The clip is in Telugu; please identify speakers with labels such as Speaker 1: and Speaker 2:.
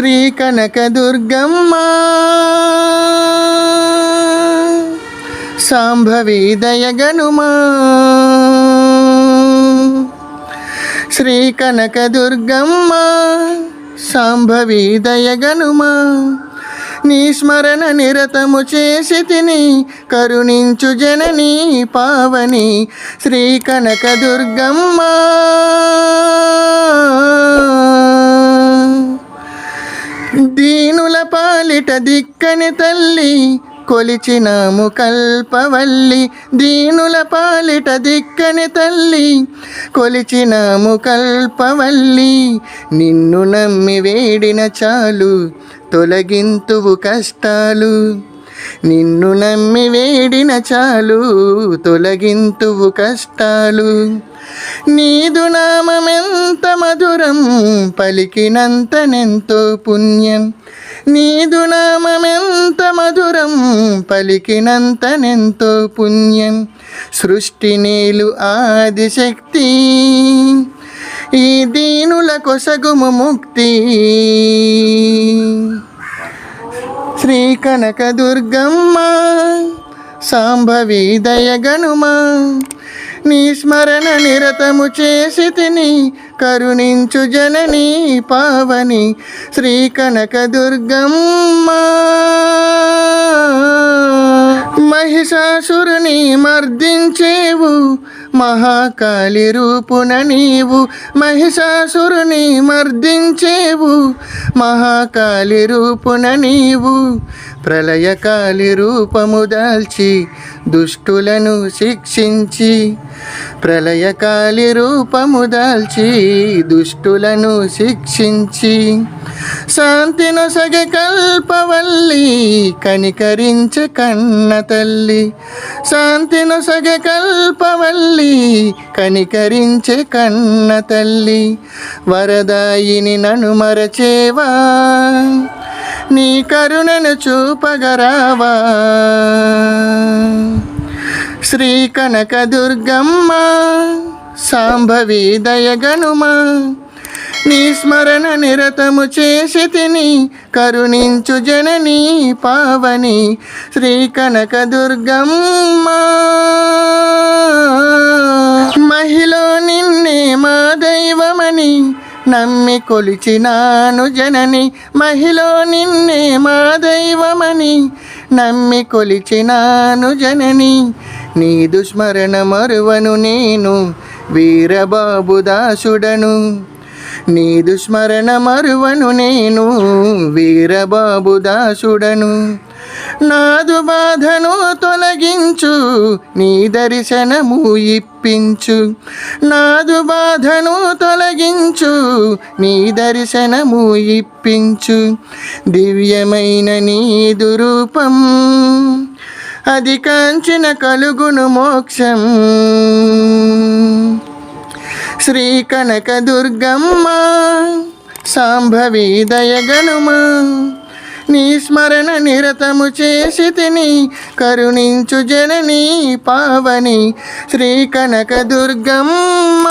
Speaker 1: శ్రీ కనకదుర్గమ్మ సాంభవి దయగనుమా శ్రీ కనకదుర్గమ్మ సాంభవి దయగనుమా నీ స్మరణ నిరతము చేసి తిని కరుణించు జనని పావని. శ్రీ కనకదుర్గమ్మ పాలిట దిక్కని తల్లి కొలిచినాము కల్పవల్లి. దీనుల పాలిట దిక్కని తల్లి కొలిచినాము కల్పవల్లి. నిన్ను నమ్మి వేడిన చాలు తొలగింతువు కష్టాలు. నిన్ను నమ్మి వేడిన చాలు తొలగింతువు కష్టాలు. నీదు నామమెంత మధురం పలికినంతనెంతో పుణ్యం. నీదు నామమెంత మధురం పలికినంతనెంతో పుణ్యం. సృష్టి నీలు ఆదిశక్తి ఈ దీనుల కొసగుము ముక్తి. శ్రీ కనకదుర్గమ్మ సాంభవి దయగనుమా నీ స్మరణ నిరతము చేసి తిని కరుణించు జనని పావని శ్రీ కనకదుర్గమ్మ మహిషాసురుని మర్దించేవు మహాకాళి రూపున నీవు. మహిషాసురుని మర్దించేవు మహాకాళి రూపున నీవు. ప్రళయకాలి రూపము దాల్చి దుష్టులను శిక్షించి ప్రళయకాలి రూపము దాల్చి దుష్టులను శిక్షించి శాంతిను సగ కల్పవల్లి కనికరించ కన్న తల్లి శాంతిను సగ కల్పవల్లి కనికరించే కన్న తల్లి వరదాయిని నన్ను మరచేవా? నీ కరుణను చూపగరావా? శ్రీ కనకదుర్గమ్మ సాంభవి దయగనుమా? నీ స్మరణ నిరతము చేసి తిని కరుణించు జనని పావని శ్రీ కనకదుర్గమ్మ మహిళ నిన్నే మా దైవమని నమ్మి కొలిచినాను జనని మహిళ నిన్నే మా దైవమని. నమ్మి కొలిచినాను జనని నీ దుస్మరణ మరువను నేను వీరబాబు దాసుడను. నీ దుస్మరణ మరువను నేను వీరబాబు దాసుడను. నాదు బాధను తొలగించు నీ దర్శనము ఇప్పించు. నాదు బాధను తొలగించు నీ దర్శనము ఇప్పించు. దివ్యమైన నీ దురూపం అది కాంచిన కలుగును మోక్షం. శ్రీ కనకదుర్గమ్మ సాంభవి దయగనుమా నీ స్మరణ నిరతము చేసి తిని కరుణించు జనని పావని శ్రీ కనక కనకదుర్గమ్మ.